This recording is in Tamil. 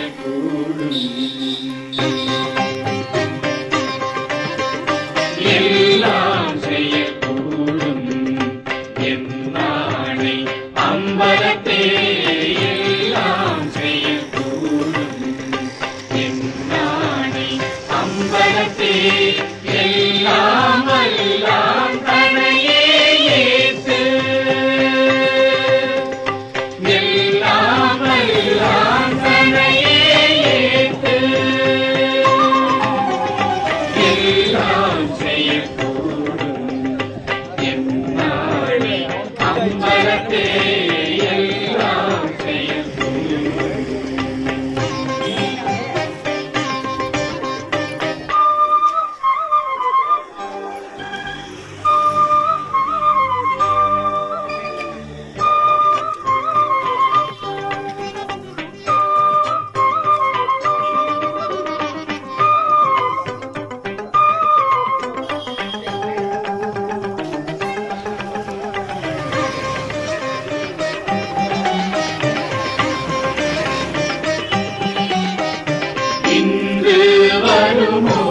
கூடும் எல்லாம் செய்யக்கூடும் என்னானை அம்பலத்தே. எல்லாம் செய்யக்கூடும் என்னானை அம்பலத்தே. வருமோ